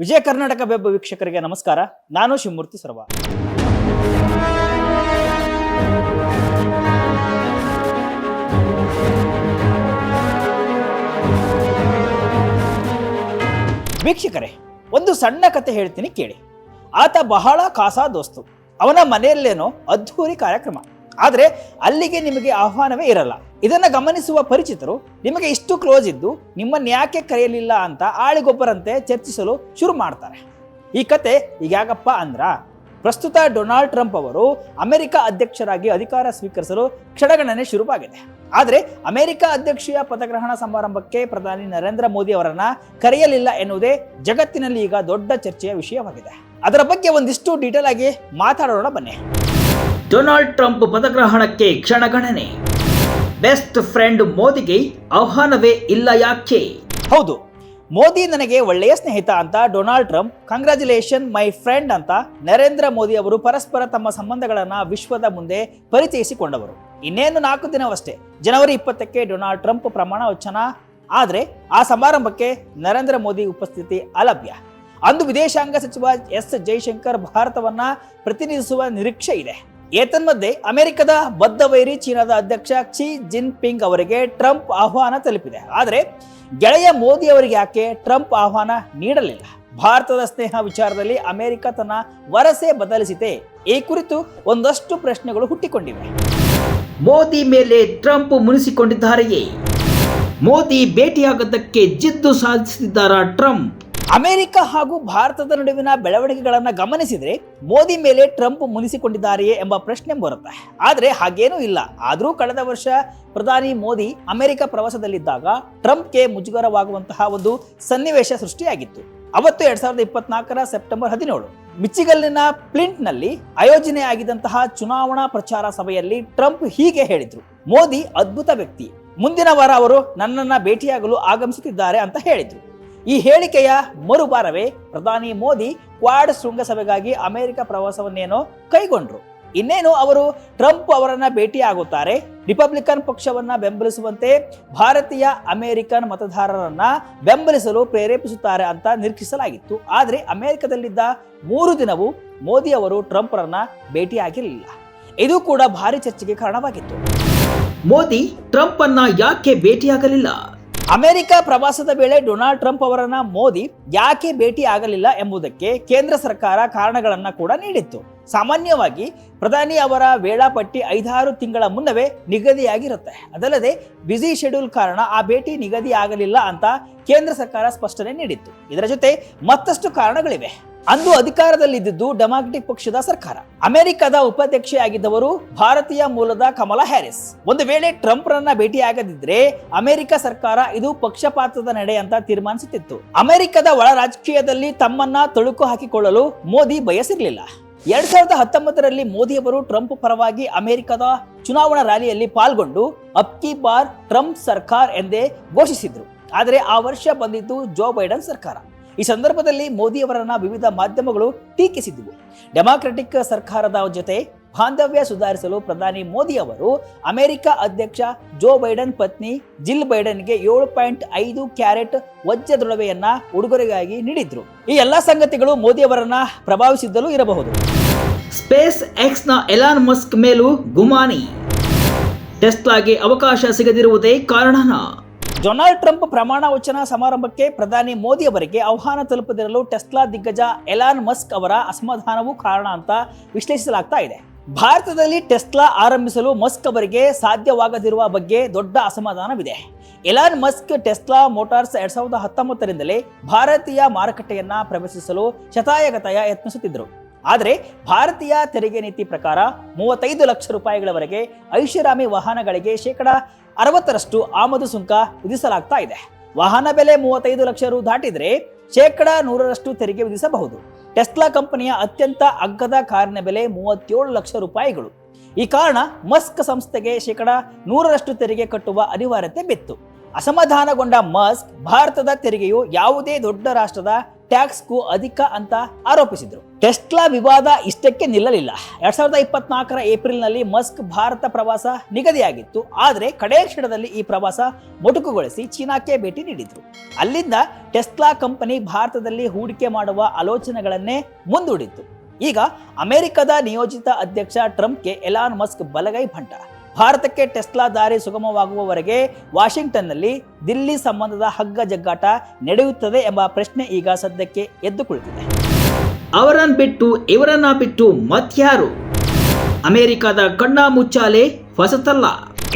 Vijaya Karnataka web ವೀಕ್ಷಕರಿಗೆ ನಮಸ್ಕಾರ. ನಾನು ಶಿವಮೂರ್ತಿ ಸರ್ವ. ವೀಕ್ಷಕರೇ, ಒಂದು ಸಣ್ಣ ಕತೆ ಹೇಳ್ತೀನಿ ಕೇಳಿ. ಆತ ಬಹಳ ಕಾಸಾ ದೋಸ್ತು. ಅವನ ಮನೆಯಲ್ಲೇನೋ ಅದ್ಧೂರಿ ಕಾರ್ಯಕ್ರಮ. ಆದರೆ ಅಲ್ಲಿಗೆ ನಿಮಗೆ ಆಹ್ವಾನವೇ ಇರಲ್ಲ. ಇದನ್ನ ಗಮನಿಸುವ ಪರಿಚಿತರು ನಿಮಗೆ ಇಷ್ಟು ಕ್ಲೋಸ್ ಇದ್ದು ನಿಮ್ಮನ್ನು ಯಾಕೆ ಕರೆಯಲಿಲ್ಲ ಅಂತ ಆಳಿಗೊಬ್ಬರಂತೆ ಚರ್ಚಿಸಲು ಶುರು ಮಾಡ್ತಾರೆ. ಈ ಕತೆ ಈಗ ಯಾಕಪ್ಪ ಅಂದ್ರ ಪ್ರಸ್ತುತ ಡೊನಾಲ್ಡ್ ಟ್ರಂಪ್ ಅವರು ಅಮೆರಿಕ ಅಧ್ಯಕ್ಷರಾಗಿ ಅಧಿಕಾರ ಸ್ವೀಕರಿಸಲು ಕ್ಷಣಗಣನೆ ಶುರುವಾಗಿದೆ. ಆದರೆ ಅಮೆರಿಕ ಅಧ್ಯಕ್ಷೀಯ ಪದಗ್ರಹಣ ಸಮಾರಂಭಕ್ಕೆ ಪ್ರಧಾನಿ ನರೇಂದ್ರ ಮೋದಿ ಅವರನ್ನ ಕರೆಯಲಿಲ್ಲ ಎನ್ನುವುದೇ ಜಗತ್ತಿನಲ್ಲಿ ಈಗ ದೊಡ್ಡ ಚರ್ಚೆಯ ವಿಷಯವಾಗಿದೆ. ಅದರ ಬಗ್ಗೆ ಒಂದಿಷ್ಟು ಡೀಟೇಲ್ ಆಗಿ ಮಾತಾಡೋಣ ಬನ್ನಿ. ಡೊನಾಲ್ಡ್ ಟ್ರಂಪ್ ಪದಗ್ರಹಣಕ್ಕೆ ಕ್ಷಣಗಣನೆ. ಬೆಸ್ಟ್ ಫ್ರೆಂಡ್ ಮೋದಿಗೆ ಆಹ್ವಾನವೇ ಇಲ್ಲ ಯಾಕೆ? ಹೌದು, ಮೋದಿ ನನಗೆ ಒಳ್ಳೆಯ ಸ್ನೇಹಿತ ಅಂತ Donald Trump congratulation my friend ಅಂತ ನರೇಂದ್ರ ಮೋದಿ ಅವರು ಪರಸ್ಪರ ತಮ್ಮ ಸಂಬಂಧಗಳನ್ನು ವಿಶ್ವದ ಮುಂದೆ ಪರಿಚಯಿಸಿಕೊಂಡವರು. ಇನ್ನೇನು ನಾಲ್ಕು ದಿನವಷ್ಟೇ, ಜನವರಿ ಇಪ್ಪತ್ತಕ್ಕೆ ಡೊನಾಲ್ಡ್ ಟ್ರಂಪ್ ಪ್ರಮಾಣ ವಚನ. ಆದರೆ, ಆ ಸಮಾರಂಭಕ್ಕೆ ನರೇಂದ್ರ ಮೋದಿ ಉಪಸ್ಥಿತಿ ಅಲಭ್ಯ. ಅಂದು ವಿದೇಶಾಂಗ ಸಚಿವ ಎಸ್. ಜೈಶಂಕರ್ ಭಾರತವನ್ನ ಪ್ರತಿನಿಧಿಸುವ ನಿರೀಕ್ಷೆ ಇದೆ. ಏತನ್ಮಧ್ಯೆ ಅಮೆರಿಕದ ಬದ್ಧ ವೈರಿ ಚೀನಾದ ಅಧ್ಯಕ್ಷ ಕ್ಸಿ ಜಿನ್ ಪಿಂಗ್ ಅವರಿಗೆ ಟ್ರಂಪ್ ಆಹ್ವಾನ ತಲುಪಿದೆ. ಆದರೆ ಗೆಳೆಯ ಮೋದಿ ಅವರಿಗೆ ಯಾಕೆ ಟ್ರಂಪ್ ಆಹ್ವಾನ ನೀಡಲಿಲ್ಲ? ಭಾರತದ ಸ್ನೇಹ ವಿಚಾರದಲ್ಲಿ ಅಮೆರಿಕ ತನ್ನ ವರಸೆ ಬದಲಿಸಿದೆ ಈ ಕುರಿತು ಒಂದಷ್ಟು ಪ್ರಶ್ನೆಗಳು ಹುಟ್ಟಿಕೊಂಡಿವೆ. ಮೋದಿ ಮೇಲೆ ಟ್ರಂಪ್ ಮುನಿಸಿಕೊಂಡಿದ್ದಾರೆಯೇ? ಮೋದಿ ಭೇಟಿಯಾಗದ್ದಕ್ಕೆ ಜಿದ್ದು ಸಾಧಿಸುತ್ತಿದ್ದಾರಾ ಟ್ರಂಪ್? ಅಮೆರಿಕ ಹಾಗೂ ಭಾರತದ ನಡುವಿನ ಬೆಳವಣಿಗೆಗಳನ್ನು ಗಮನಿಸಿದರೆ ಮೋದಿ ಮೇಲೆ ಟ್ರಂಪ್ ಮುನಿಸಿಕೊಂಡಿದ್ದಾರೆಯೇ ಎಂಬ ಪ್ರಶ್ನೆ ಬರುತ್ತೆ. ಆದರೆ ಹಾಗೇನೂ ಇಲ್ಲ. ಆದರೂ ಕಳೆದ ವರ್ಷ ಪ್ರಧಾನಿ ಮೋದಿ ಅಮೆರಿಕ ಪ್ರವಾಸದಲ್ಲಿದ್ದಾಗ ಟ್ರಂಪ್ಗೆ ಮುಜುಗರವಾಗುವಂತಹ ಒಂದು ಸನ್ನಿವೇಶ ಸೃಷ್ಟಿಯಾಗಿತ್ತು. ಅವತ್ತು ಎರಡ್ ಸಾವಿರದ ಇಪ್ಪತ್ನಾಲ್ಕರ ಸೆಪ್ಟೆಂಬರ್ ಹದಿನೇಳು, ಮಿಚಿಗಲ್ಲಿನ ಪ್ಲಿಂಟ್ನಲ್ಲಿ ಆಯೋಜನೆಯಾಗಿದ್ದಂತಹ ಚುನಾವಣಾ ಪ್ರಚಾರ ಸಭೆಯಲ್ಲಿ ಟ್ರಂಪ್ ಹೀಗೆ ಹೇಳಿದ್ರು. ಮೋದಿ ಅದ್ಭುತ ವ್ಯಕ್ತಿ. ಮುಂದಿನ ವಾರ ಅವರು ನನ್ನನ್ನು ಭೇಟಿಯಾಗಲು ಆಗಮಿಸುತ್ತಿದ್ದಾರೆ ಅಂತ ಹೇಳಿದ್ರು. ಈ ಹೇಳಿಕೆಯ ಮರುವಾರವೇ ಪ್ರಧಾನಿ ಮೋದಿ ಕ್ವಾಡ್ ಶೃಂಗಸಭೆಗಾಗಿ ಅಮೆರಿಕ ಪ್ರವಾಸವನ್ನೇನೋ ಕೈಗೊಂಡ್ರು. ಇನ್ನೇನು ಅವರು ಟ್ರಂಪ್ ಅವರನ್ನ ಭೇಟಿಯಾಗುತ್ತಾರೆ? ರಿಪಬ್ಲಿಕನ್ ಪಕ್ಷವನ್ನ ಬೆಂಬಲಿಸುವಂತೆ ಭಾರತೀಯ ಅಮೆರಿಕನ್ ಮತದಾರರನ್ನ ಬೆಂಬಲಿಸಲು ಪ್ರೇರೇಪಿಸುತ್ತಾರೆ ಅಂತ ನಿರೀಕ್ಷಿಸಲಾಗಿತ್ತು. ಆದರೆ ಅಮೆರಿಕದಲ್ಲಿದ್ದ ಮೂರು ದಿನವೂ ಮೋದಿ ಅವರು ಟ್ರಂಪ್ರನ್ನ ಭೇಟಿಯಾಗಿರಲಿಲ್ಲ. ಇದು ಕೂಡ ಭಾರಿ ಚರ್ಚೆಗೆ ಕಾರಣವಾಗಿತ್ತು. ಮೋದಿ ಟ್ರಂಪ್ ಅನ್ನ ಯಾಕೆ ಭೇಟಿಯಾಗಲಿಲ್ಲ? ಅಮೆರಿಕ ಪ್ರವಾಸದ ವೇಳೆ ಡೊನಾಲ್ಡ್ ಟ್ರಂಪ್ ಅವರನ್ನ ಮೋದಿ ಯಾಕೆ ಭೇಟಿ ಆಗಲಿಲ್ಲ ಎಂಬುದಕ್ಕೆ ಕೇಂದ್ರ ಸರ್ಕಾರ ಕಾರಣಗಳನ್ನ ಕೂಡ ನೀಡಿತ್ತು. ಸಾಮಾನ್ಯವಾಗಿ ಪ್ರಧಾನಿ ಅವರ ವೇಳಾಪಟ್ಟಿ ಐದಾರು ತಿಂಗಳ ಮುನ್ನವೇ ನಿಗದಿಯಾಗಿರುತ್ತೆ. ಅದಲ್ಲದೆ ಬ್ಯುಸಿ ಶೆಡ್ಯೂಲ್ ಕಾರಣ ಆ ಭೇಟಿ ನಿಗದಿ ಆಗಲಿಲ್ಲ ಅಂತ ಕೇಂದ್ರ ಸರ್ಕಾರ ಸ್ಪಷ್ಟನೆ ನೀಡಿತ್ತು. ಇದರ ಜೊತೆ ಮತ್ತಷ್ಟು ಕಾರಣಗಳಿವೆ. ಅಂದು ಅಧಿಕಾರದಲ್ಲಿದ್ದುದು ಡೆಮಾಕ್ರೆಟಿಕ್ ಪಕ್ಷದ ಸರ್ಕಾರ. ಅಮೆರಿಕದ ಉಪಾಧ್ಯಕ್ಷೆಯಾಗಿದ್ದವರು ಭಾರತೀಯ ಮೂಲದ ಕಮಲಾ ಹ್ಯಾರಿಸ್. ಒಂದು ವೇಳೆ ಟ್ರಂಪ್ ರನ್ನ ಭೇಟಿಯಾಗದಿದ್ರೆ ಅಮೆರಿಕ ಸರ್ಕಾರ ಇದು ಪಕ್ಷಪಾತದ ನಡೆ ಅಂತ ತೀರ್ಮಾನಿಸುತ್ತಿತ್ತು. ಅಮೆರಿಕದ ಒಳ ರಾಜಕೀಯದಲ್ಲಿ ತಮ್ಮನ್ನ ತೊಳುಕು ಹಾಕಿಕೊಳ್ಳಲು ಮೋದಿ ಬಯಸಿರಲಿಲ್ಲ. ಎರಡ್ ಸಾವಿರದ ಹತ್ತೊಂಬತ್ತರಲ್ಲಿ ಮೋದಿ ಅವರು ಟ್ರಂಪ್ ಪರವಾಗಿ ಅಮೆರಿಕದ ಚುನಾವಣಾ ರ್ಯಾಲಿಯಲ್ಲಿ ಪಾಲ್ಗೊಂಡು ಅಪ್ಕಿ ಬಾರ್ ಟ್ರಂಪ್ ಸರ್ಕಾರ್ ಎಂದೇ ಘೋಷಿಸಿದ್ರು. ಆದರೆ ಆ ವರ್ಷ ಬಂದಿದ್ದು ಜೋ ಬೈಡನ್ ಸರ್ಕಾರ. ಈ ಸಂದರ್ಭದಲ್ಲಿ ಮೋದಿ ಅವರನ್ನ ವಿವಿಧ ಮಾಧ್ಯಮಗಳು ಟೀಕಿಸಿದ್ದವು ಡೆಮಾಕ್ರೆಟಿಕ್ ಸರ್ಕಾರದ ಜೊತೆ ಬಾಂಧವ್ಯ ಸುಧಾರಿಸಲು ಪ್ರಧಾನಿ ಮೋದಿ ಅವರು ಅಮೆರಿಕ ಅಧ್ಯಕ್ಷ ಜೋ ಬೈಡನ್ ಪತ್ನಿ ಜಿಲ್ ಬೈಡನ್ಗೆ ಏಳು ಪಾಯಿಂಟ್ ಐದು ಕ್ಯಾರೆಟ್ ವಜ್ರದೊಡವೆಯನ್ನ ಉಡುಗೊರೆಗಾಗಿ ನೀಡಿದ್ರು. ಈ ಎಲ್ಲಾ ಸಂಗತಿಗಳು ಮೋದಿ ಅವರನ್ನ ಪ್ರಭಾವಿಸಿದ್ದಲೂ ಇರಬಹುದು. ಸ್ಪೇಸ್ ಎಕ್ಸ್ನ ಎಲಾನ್ ಮಸ್ಕ್ ಮೇಲೂ ಗುಮಾನಿ. ಟೆಸ್ಲಾಗೆ ಅವಕಾಶ ಸಿಗದಿರುವುದೇ ಕಾರಣನ. ಡೊನಾಲ್ಡ್ ಟ್ರಂಪ್ ಪ್ರಮಾಣ ವಚನ ಸಮಾರಂಭಕ್ಕೆ ಪ್ರಧಾನಿ ಮೋದಿ ಅವರಿಗೆ ಆಹ್ವಾನ ತಲುಪದಿರಲು ಟೆಸ್ಲಾ ದಿಗ್ಗಜ ಎಲಾನ್ ಮಸ್ಕ್ ಅವರ ಅಸಮಾಧಾನವೂ ಕಾರಣ ಅಂತ ವಿಶ್ಲೇಷಿಸಲಾಗ್ತಾ ಇದೆ. ಭಾರತದಲ್ಲಿ ಟೆಸ್ಲಾ ಆರಂಭಿಸಲು ಮಸ್ಕ್ ಅವರಿಗೆ ಸಾಧ್ಯವಾಗದಿರುವ ಬಗ್ಗೆ ದೊಡ್ಡ ಅಸಮಾಧಾನವಿದೆ. ಎಲಾನ್ ಮಸ್ಕ್ ಟೆಸ್ಲಾ ಮೋಟಾರ್ಸ್ ಎರಡ್ ಸಾವಿರದ ಹತ್ತೊಂಬತ್ತರಿಂದಲೇ ಭಾರತೀಯ ಮಾರುಕಟ್ಟೆಯನ್ನ ಪ್ರವೇಶಿಸಲು ಶತಾಯಗತಾಯ ಯತ್ನಿಸುತ್ತಿದ್ದರು. ಆದರೆ ಭಾರತೀಯ ತೆರಿಗೆ ನೀತಿ ಪ್ರಕಾರ ಮೂವತ್ತೈದು ಲಕ್ಷ ರೂಪಾಯಿಗಳವರೆಗೆ ಐಷಾರಾಮಿ ವಾಹನಗಳಿಗೆ ಶೇಕಡ ಅರವತ್ತರಷ್ಟು ಆಮದು ಸುಂಕ ವಿಧಿಸಲಾಗ್ತಾ ಇದೆ. ವಾಹನ ಬೆಲೆ ಮೂವತ್ತೈದು ಲಕ್ಷ ರು ದಾಟಿದ್ರೆ ಶೇಕಡ ನೂರರಷ್ಟು ತೆರಿಗೆ ವಿಧಿಸಬಹುದು. ಟೆಸ್ಲಾ ಕಂಪನಿಯ ಅತ್ಯಂತ ಅಗ್ಗದ ಕಾರಿನ ಬೆಲೆ ಮೂವತ್ತೇಳು ಲಕ್ಷ ರೂಪಾಯಿಗಳು. ಈ ಕಾರಣ ಮಸ್ಕ್ ಸಂಸ್ಥೆಗೆ ಶೇಕಡ ನೂರರಷ್ಟು ತೆರಿಗೆ ಕಟ್ಟುವ ಅನಿವಾರ್ಯತೆ ಬಿತ್ತು. ಅಸಮಾಧಾನಗೊಂಡ ಮಸ್ಕ್ ಭಾರತದ ತೆರಿಗೆಯು ಯಾವುದೇ ದೊಡ್ಡ ರಾಷ್ಟ್ರದ ಟ್ಯಾಕ್ಸ್ಗೂ ಅಧಿಕ ಅಂತ ಆರೋಪಿಸಿದ್ರು. ಟೆಸ್ಟ್ಲಾ ವಿವಾದ ಇಷ್ಟಕ್ಕೆ ನಿಲ್ಲಲಿಲ್ಲ. ಎರಡ್ ಸಾವಿರದ ಇಪ್ಪತ್ನಾಲ್ಕರ ಏಪ್ರಿಲ್ನಲ್ಲಿ ಮಸ್ಕ್ ಭಾರತ ಪ್ರವಾಸ ನಿಗದಿಯಾಗಿತ್ತು. ಆದರೆ ಕಡೇ ಕ್ಷಣದಲ್ಲಿ ಈ ಪ್ರವಾಸ ಮೊಟಕುಗೊಳಿಸಿ ಚೀನಾಕ್ಕೆ ಭೇಟಿ ನೀಡಿದ್ರು. ಅಲ್ಲಿಂದ ಟೆಸ್ಲಾ ಕಂಪನಿ ಭಾರತದಲ್ಲಿ ಹೂಡಿಕೆ ಮಾಡುವ ಆಲೋಚನೆಗಳನ್ನೇ ಮುಂದೂಡಿತ್ತು. ಈಗ ಅಮೆರಿಕದ ನಿಯೋಜಿತ ಅಧ್ಯಕ್ಷ ಟ್ರಂಪ್ಗೆ ಎಲಾನ್ ಮಸ್ಕ್ ಬಲಗೈ ಭಂಟ ಭಾರತಕ್ಕೆ ಟೆಸ್ಲಾ ದಾರಿ ಸುಗಮವಾಗುವವರೆಗೆ ವಾಷಿಂಗ್ಟನ್ನಲ್ಲಿ ದಿಲ್ಲಿ ಸಂಬಂಧದ ಹಗ್ಗ ಜಗ್ಗಾಟ ನಡೆಯುತ್ತದೆ ಎಂಬ ಪ್ರಶ್ನೆ ಈಗ ಸದ್ಯಕ್ಕೆ ಎದ್ದು ಕುಳಿತಿದೆ ಅವರನ್ನ ಬಿಟ್ಟು ಇವರನ್ನ ಬಿಟ್ಟು ಮತ್ಯಾರು? ಅಮೆರಿಕದ ಕಣ್ಣ ಮುಚ್ಚಾಲೆ ಹೊಸತಲ್ಲ.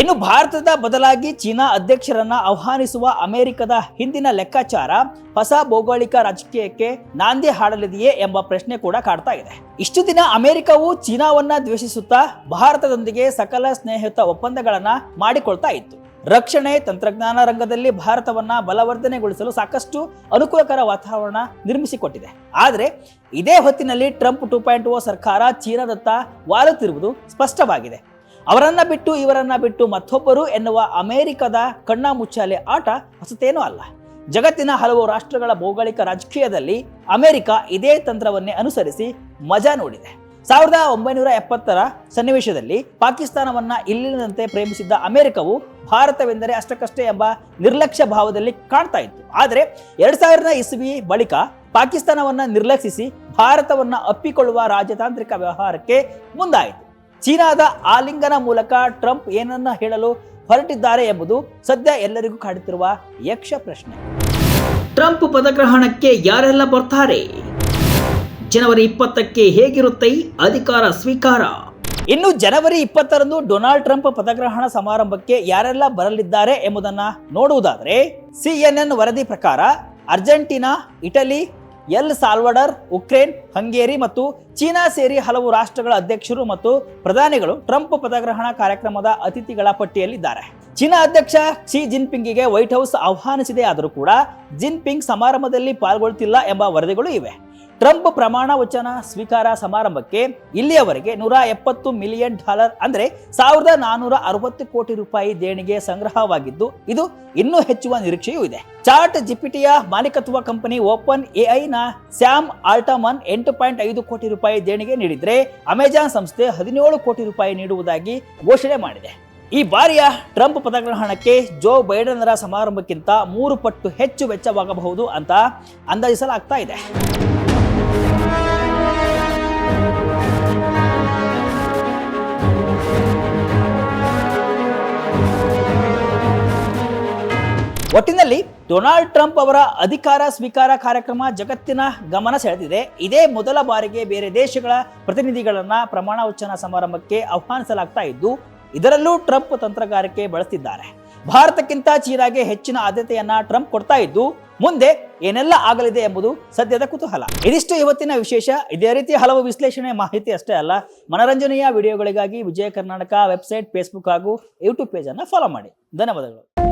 ಇನ್ನು ಭಾರತದ ಬದಲಾಗಿ ಚೀನಾ ಅಧ್ಯಕ್ಷರನ್ನ ಆಹ್ವಾನಿಸುವ ಅಮೆರಿಕದ ಹಿಂದಿನ ಲೆಕ್ಕಾಚಾರ ಹೊಸ ಭೌಗೋಳಿಕ ರಾಜಕೀಯಕ್ಕೆ ನಾಂದಿ ಹಾಡಲಿದೆಯೇ ಎಂಬ ಪ್ರಶ್ನೆ ಕೂಡ ಕಾಡ್ತಾ ಇದೆ. ಇಷ್ಟು ದಿನ ಅಮೆರಿಕವು ಚೀನಾವನ್ನ ದ್ವೇಷಿಸುತ್ತಾ ಭಾರತದೊಂದಿಗೆ ಸಕಲ ಸ್ನೇಹಿತ ಒಪ್ಪಂದಗಳನ್ನ ಮಾಡಿಕೊಳ್ತಾ ಇತ್ತು. ರಕ್ಷಣೆ, ತಂತ್ರಜ್ಞಾನ ರಂಗದಲ್ಲಿ ಭಾರತವನ್ನ ಬಲವರ್ಧನೆಗೊಳಿಸಲು ಸಾಕಷ್ಟು ಅನುಕೂಲಕರ ವಾತಾವರಣ ನಿರ್ಮಿಸಿಕೊಟ್ಟಿದೆ. ಆದರೆ ಇದೇ ಹೊತ್ತಿನಲ್ಲಿ ಟ್ರಂಪ್ ಟೂ ಪಾಯಿಂಟ್ ಓ ಸರ್ಕಾರ ಚೀನಾದತ್ತ ವಾಲುತ್ತಿರುವುದು ಸ್ಪಷ್ಟವಾಗಿದೆ. ಅವರನ್ನ ಬಿಟ್ಟು ಇವರನ್ನ ಬಿಟ್ಟು ಮತ್ತೊಬ್ಬರು ಎನ್ನುವ ಅಮೆರಿಕದ ಕಣ್ಣ ಮುಚ್ಚಾಲೆ ಆಟ ಹೊಸತೇನೂ ಅಲ್ಲ. ಜಗತ್ತಿನ ಹಲವು ರಾಷ್ಟ್ರಗಳ ಭೌಗೋಳಿಕ ರಾಜಕೀಯದಲ್ಲಿ ಅಮೆರಿಕ ಇದೇ ತಂತ್ರವನ್ನೇ ಅನುಸರಿಸಿ ಮಜಾ ನೋಡಿದೆ. ಸಾವಿರದ ಒಂಬೈನೂರ ಎಪ್ಪತ್ತರ ಸನ್ನಿವೇಶದಲ್ಲಿ ಪಾಕಿಸ್ತಾನವನ್ನ ಇಲ್ಲಿನಂತೆ ಪ್ರೇಮಿಸಿದ್ದ ಅಮೆರಿಕವು ಭಾರತವೆಂದರೆ ಅಷ್ಟಕ್ಕಷ್ಟೇ ಎಂಬ ನಿರ್ಲಕ್ಷ್ಯ ಭಾವದಲ್ಲಿ ಕಾಣ್ತಾ ಇತ್ತು. ಆದರೆ ಎರಡ್ ಸಾವಿರದ ಇಸ್ವಿ ಬಳಿಕ ಪಾಕಿಸ್ತಾನವನ್ನ ನಿರ್ಲಕ್ಷಿಸಿ ಭಾರತವನ್ನ ಅಪ್ಪಿಕೊಳ್ಳುವ ರಾಜತಾಂತ್ರಿಕ ವ್ಯವಹಾರಕ್ಕೆ ಮುಂದಾಯಿತು. ಚೀನಾದ ಆಲಿಂಗನ ಮೂಲಕ ಟ್ರಂಪ್ ಏನನ್ನ ಹೇಳಲು ಹೊರಟಿದ್ದಾರೆ ಎಂಬುದು ಸದ್ಯ ಎಲ್ಲರಿಗೂ ಕಾಡುತ್ತಿರುವ ಯಕ್ಷ ಪ್ರಶ್ನೆ. ಟ್ರಂಪ್ ಪದಗ್ರಹಣಕ್ಕೆ ಯಾರೆಲ್ಲ ಬರ್ತಾರೆ? ಜನವರಿ ಇಪ್ಪತ್ತಕ್ಕೆ ಹೇಗಿರುತ್ತೆ ಅಧಿಕಾರ ಸ್ವೀಕಾರ? ಇನ್ನು ಜನವರಿ ಇಪ್ಪತ್ತರಂದು ಡೊನಾಲ್ಡ್ ಟ್ರಂಪ್ ಪದಗ್ರಹಣ ಸಮಾರಂಭಕ್ಕೆ ಯಾರೆಲ್ಲ ಬರಲಿದ್ದಾರೆ ಎಂಬುದನ್ನ ನೋಡುವುದಾದರೆ ಸಿಎನ್ಎನ್ ವರದಿ ಪ್ರಕಾರ Argentina Italy El Salvador, Ukraine, Hungary ಮತ್ತು ಚೀನಾ ಸೇರಿ ಹಲವು ರಾಷ್ಟ್ರಗಳ ಅಧ್ಯಕ್ಷರು ಮತ್ತು ಪ್ರಧಾನಿಗಳು ಟ್ರಂಪ್ ಪದಗ್ರಹಣ ಕಾರ್ಯಕ್ರಮದ ಅತಿಥಿಗಳ ಪಟ್ಟಿಯಲ್ಲಿದ್ದಾರೆ. ಚೀನಾ ಅಧ್ಯಕ್ಷ ಕ್ಸಿ ಜಿನ್ಪಿಂಗ್ಗೆ ವೈಟ್ ಹೌಸ್ ಆಹ್ವಾನಿಸಿದೆ ಆದರೂ ಕೂಡ ಜಿನ್ಪಿಂಗ್ ಸಮಾರಂಭದಲ್ಲಿ ಪಾಲ್ಗೊಳ್ಳುತ್ತಿಲ್ಲ ಎಂಬ ವರದಿಗಳು ಇವೆ. ಟ್ರಂಪ್ ಪ್ರಮಾಣ ವಚನ ಸ್ವೀಕಾರ ಸಮಾರಂಭಕ್ಕೆ ಇಲ್ಲಿಯವರೆಗೆ ನೂರ ಎಪ್ಪತ್ತು ಮಿಲಿಯನ್ ಡಾಲರ್ ಅಂದ್ರೆ ಸಾವಿರದ ನಾನೂರ ಅರವತ್ತು ಕೋಟಿ ರೂಪಾಯಿ ದೇಣಿಗೆ ಸಂಗ್ರಹವಾಗಿದ್ದು, ಇದು ಇನ್ನೂ ಹೆಚ್ಚುವ ನಿರೀಕ್ಷೆಯೂ ಇದೆ. ಚಾರ್ಟ್ ಜಿಪಿಟಿಯ ಮಾಲೀಕತ್ವ ಕಂಪನಿ ಓಪನ್ ಎಐನ ಸ್ಯಾಮ್ ಆಲ್ಟಮನ್ ಎಂಟು ಪಾಯಿಂಟ್ ಐದು ಕೋಟಿ ರೂಪಾಯಿ ದೇಣಿಗೆ ನೀಡಿದರೆ ಅಮೆಜಾನ್ ಸಂಸ್ಥೆ ಹದಿನೇಳು ಕೋಟಿ ರೂಪಾಯಿ ನೀಡುವುದಾಗಿ ಘೋಷಣೆ ಮಾಡಿದೆ. ಈ ಬಾರಿಯ ಟ್ರಂಪ್ ಪದಗ್ರಹಣಕ್ಕೆ ಜೋ ಬೈಡನ್ರ ಸಮಾರಂಭಕ್ಕಿಂತ ಮೂರು ಪಟ್ಟು ಹೆಚ್ಚು ವೆಚ್ಚವಾಗಬಹುದು ಅಂತ ಅಂದಾಜಿಸಲಾಗ್ತಾ ಇದೆ. ಒಟ್ಟಿನಲ್ಲಿ ಡೊನಾಲ್ಡ್ ಟ್ರಂಪ್ ಅವರ ಅಧಿಕಾರ ಸ್ವೀಕಾರ ಕಾರ್ಯಕ್ರಮ ಜಗತ್ತಿನ ಗಮನ ಸೆಳೆದಿದೆ. ಇದೇ ಮೊದಲ ಬಾರಿಗೆ ಬೇರೆ ದೇಶಗಳ ಪ್ರತಿನಿಧಿಗಳನ್ನ ಪ್ರಮಾಣ ವಚನ ಸಮಾರಂಭಕ್ಕೆ ಆಹ್ವಾನಿಸಲಾಗ್ತಾ ಇದ್ದು, ಇದರಲ್ಲೂ ಟ್ರಂಪ್ ತಂತ್ರಗಾರಿಕೆ ಬಳಸ್ತಿದ್ದಾರೆ. ಭಾರತಕ್ಕಿಂತ ಚೀನಾಗೆ ಹೆಚ್ಚಿನ ಆದ್ಯತೆಯನ್ನ ಟ್ರಂಪ್ ಕೊಡ್ತಾ ಇದ್ದು, ಮುಂದೆ ಏನೆಲ್ಲ ಆಗಲಿದೆ ಎಂಬುದು ಸದ್ಯದ ಕುತೂಹಲ. ಇದಿಷ್ಟು ಇವತ್ತಿನ ವಿಶೇಷ. ಇದೇ ರೀತಿ ಹಲವು ವಿಶ್ಲೇಷಣೆ ಮಾಹಿತಿ ಅಷ್ಟೇ ಅಲ್ಲ, ಮನರಂಜನೆಯ ವಿಡಿಯೋಗಳಿಗಾಗಿ ವಿಜಯ ಕರ್ನಾಟಕ ವೆಬ್ಸೈಟ್, ಫೇಸ್ಬುಕ್ ಹಾಗೂ ಯೂಟ್ಯೂಬ್ ಪೇಜನ್ನು ಫಾಲೋ ಮಾಡಿ. ಧನ್ಯವಾದಗಳು.